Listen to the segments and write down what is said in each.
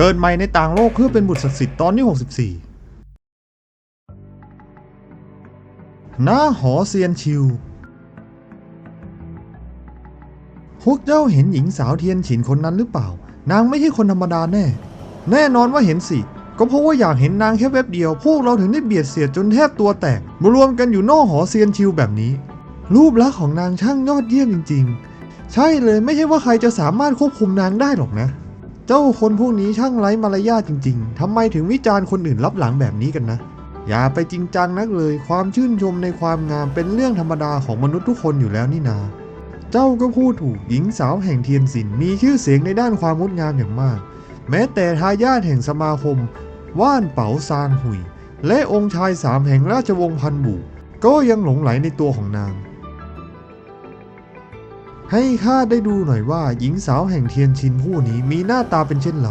เกิดใหม่ในต่างโลกเพื่อเป็นบุตรศักดิ์สิทธิ์ตอนที่ 64 หน้าหอเซียนชิว พวกเจ้าเห็นหญิงสาวเทียนฉินคนนั้นหรือเปล่า นางไม่ใช่คนธรรมดาแน่ แน่นอนว่าเห็นสิ ก็เพราะว่าอยากเห็นนางแค่แวบเดียว พวกเราถึงได้เบียดเสียดจนแทบตัวแตก มารวมกันอยู่นอกหอเซียนชิวแบบนี้ รูปลักษณ์ของนางช่างยอดเยี่ยมจริง ๆ ใช่เลยไม่ใช่ว่าใครจะสามารถควบคุมนางได้หรอกนะ เจ้าคนพวกนี้ช่างไร้มารยาทจริง ๆ ทำไมถึงวิจารณ์คนอื่นรับหลังแบบนี้กันนะ อย่าไปจริงจังนักเลย ความชื่นชมในความงามเป็นเรื่องธรรมดาของมนุษย์ทุกคนอยู่แล้วนี่นา เจ้าก็พูดถูกหญิงสาวแห่งเทียนสินมีชื่อเสียงในด้านความงดงามอย่างมาก แม้แต่ทายาทแห่งสมาคม ว่านเป๋าซางหุย และองค์ชายสามแห่งราชวงศ์พันบุก็ยังหลงไหลในตัวของนาง ให้ข้าได้ดูหน่อยว่าหญิงสาวแห่งเทียนชินผู้นี้มีหน้าตาเป็นเช่นไร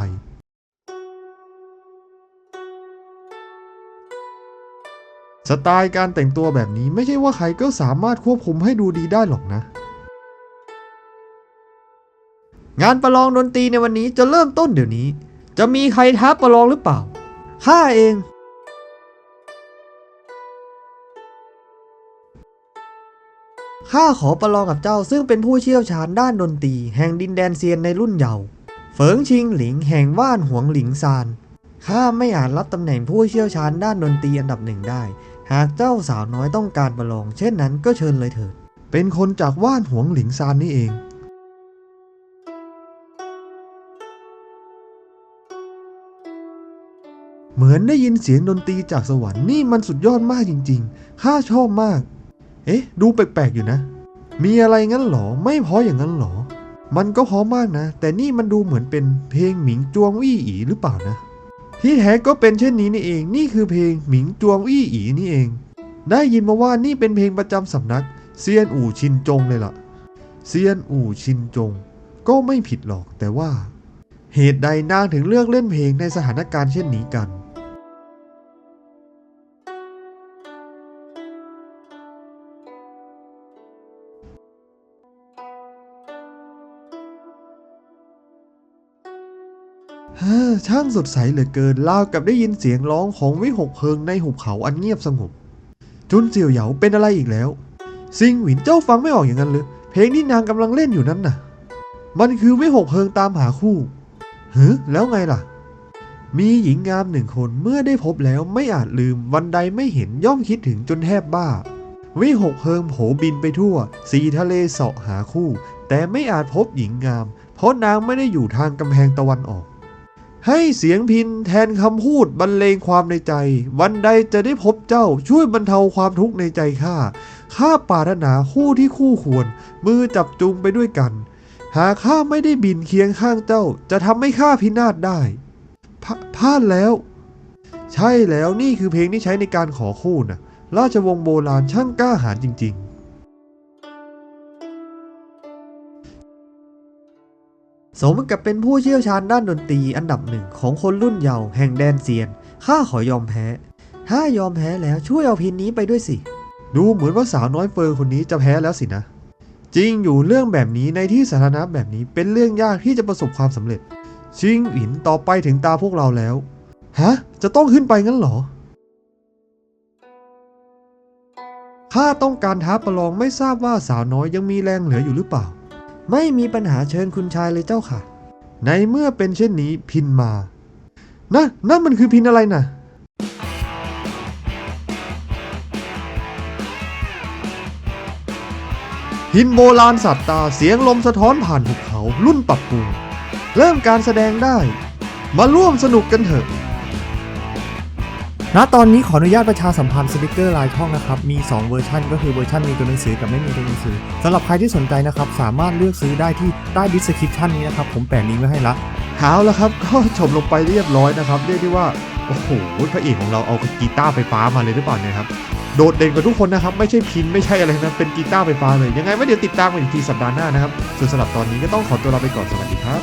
สไตล์การแต่งตัวแบบนี้ไม่ใช่ว่าใครก็สามารถควบคุมให้ดูดีได้หรอกนะ งานประลองดนตรีในวันนี้จะเริ่มต้นเดี๋ยวนี้ จะมีใครท้าประลองหรือเปล่าข้าเอง ข้าขอประลองกับเจ้าซึ่งเป็นผู้เชี่ยวชาญด้านดนตรี แห่งดินแดนเซียนในรุ่นเยาว์เฟิงชิงหลิงแห่งว่านหวงหลิงซานข้าไม่อาจรับตำแหน่งผู้เชี่ยวชาญด้านดนตรีอันดับหนึ่งได้ หากเจ้าสาวน้อยต้องการประลอง เช่นนั้นก็เชิญเลยเถิด เป็นคนจากว่านหวงหลิงซานนี่เองเหมือนได้ยินเสียงดนตรีจากสวรรค์นี่มันสุดยอดมากจริง ๆ ข้าชอบมาก เอ๊ะ ดูแปลกๆอยู่นะ มีอะไรงั้นหรอ ไม่พราะอย่างนั้นหรอ มันก็พราะมากนะ แต่นี่มันดูเหมือนเป็นเพลงหมิงจวงวี่อีหรือเปล่านะ ที่แท้ก็เป็นเช่นนี้นี่เอง นี่คือเพลงหมิงจวงวี่อีนี่เอง ได้ยินมาว่านี่เป็นเพลงประจำสำนักเซียนอู่ชินจงเลยล่ะ เซียนอู่ชินจง ก็ไม่ผิดหรอกแต่ว่า เหตุใดนางถึงเลือกเล่นเพลงในสถานการณ์เช่นนี้กัน ช่างสดใสเหลือเกินราวกับได้ยินเสียงร้องของวิหกเพลิงในหุบเขาอันเงียบสงบ จุนเจียวเหยาเป็นอะไรอีกแล้ว ซิงหวินเจ้าฟังไม่ออกอย่างนั้นหรือเพลงที่นางกำลังเล่นอยู่นั้นน่ะ มันคือวิหกเพลิงตามหาคู่หือแล้วไงล่ะ มีหญิงงามหนึ่งคนเมื่อได้พบแล้วไม่อาจลืมวันใดไม่เห็นย่อมคิดถึงจนแทบบ้า วิหกเพลิงโผบินไปทั่ว สีทะเลเสาะหาคู่ แต่ไม่อาจพบหญิงงาม เพราะนางไม่ได้อยู่ทางกำแพงตะวันออก ให้เสียงพินแทนคำพูดบรรเลงความในใจ วันใดจะได้พบเจ้าช่วยบรรเทาความทุกข์ในใจข้าข้าปารถนาคู่ที่คู่ควร มือจับจูงไปด้วยกัน หากข้าไม่ได้บินเคียงข้างเจ้า จะทำให้ข้าพินาศได้พะพลาดแล้ว ใช่แล้วนี่คือเพลงที่ใช้ในการขอคู่นะราชวงศ์โบราณช่างกล้าหาญจริง ๆ สมกับเป็นผู้เชี่ยวชาญด้านดนตรีอันดับหนึ่งของคนรุ่นเยาว์แห่งแดนเซียน ข้าขอยอมแพ้ ถ้ายอมแพ้แล้วช่วยเอาพินนี้ไปด้วยสิ ดูเหมือนว่าสาวน้อยเฟิร์นคนนี้จะแพ้แล้วสินะ จริงอยู่เรื่องแบบนี้ในที่สาธารณะแบบนี้เป็นเรื่องยากที่จะประสบความสำเร็จ ชิงอินต่อไปถึงตาพวกเราแล้ว ฮะ จะต้องขึ้นไปงั้นเหรอ ข้าต้องการท้าประลองไม่ทราบว่าสาวน้อยยังมีแรงเหลืออยู่หรือเปล่า ไม่มีปัญหาเชิญคุณชายเลยเจ้าค่ะ ในเมื่อเป็นเช่นนี้พินมา นะนั่นมันคือพินอะไรนะพินโบราณสัตว์ตาเสียงลมสะท้อนผ่านภูเขารุ่นปรับปรุงเริ่มการแสดงได้ มาร่วมสนุกกันเถอะ ณตอนนี้ขออนุญาตประชาสัมพันธ์สติกเกอร์ลายช่องนะครับ มี 2 เวอร์ชันก็คือเวอร์ชันมีตัวหนังสือกับไม่มีตัวหนังสือสำหรับใครที่สนใจนะครับสามารถเลือกซื้อได้ที่ใต้ดิสคริปชันนี้นะครับผมแปะลิงก์ไว้ให้ละเอาแล้วครับก็จบลงไปเรียบร้อยนะครับเรียกได้ว่าโอ้โหพระเอกของเราเอากีตาร์ไฟฟ้ามาเลยหรือเปล่าเนี่ยครับโดดเด่นกว่าทุกคนนะครับ ไม่ใช่พินไม่ใช่อะไรนะเป็นกีตาร์ไฟฟ้าเลยยังไงไว้เดี๋ยวติดตามกันอีกทีสัปดาห์หน้านะครับส่วนสำหรับตอนนี้ก็ต้องขอตัวลาไปก่อนสวัสดีครับ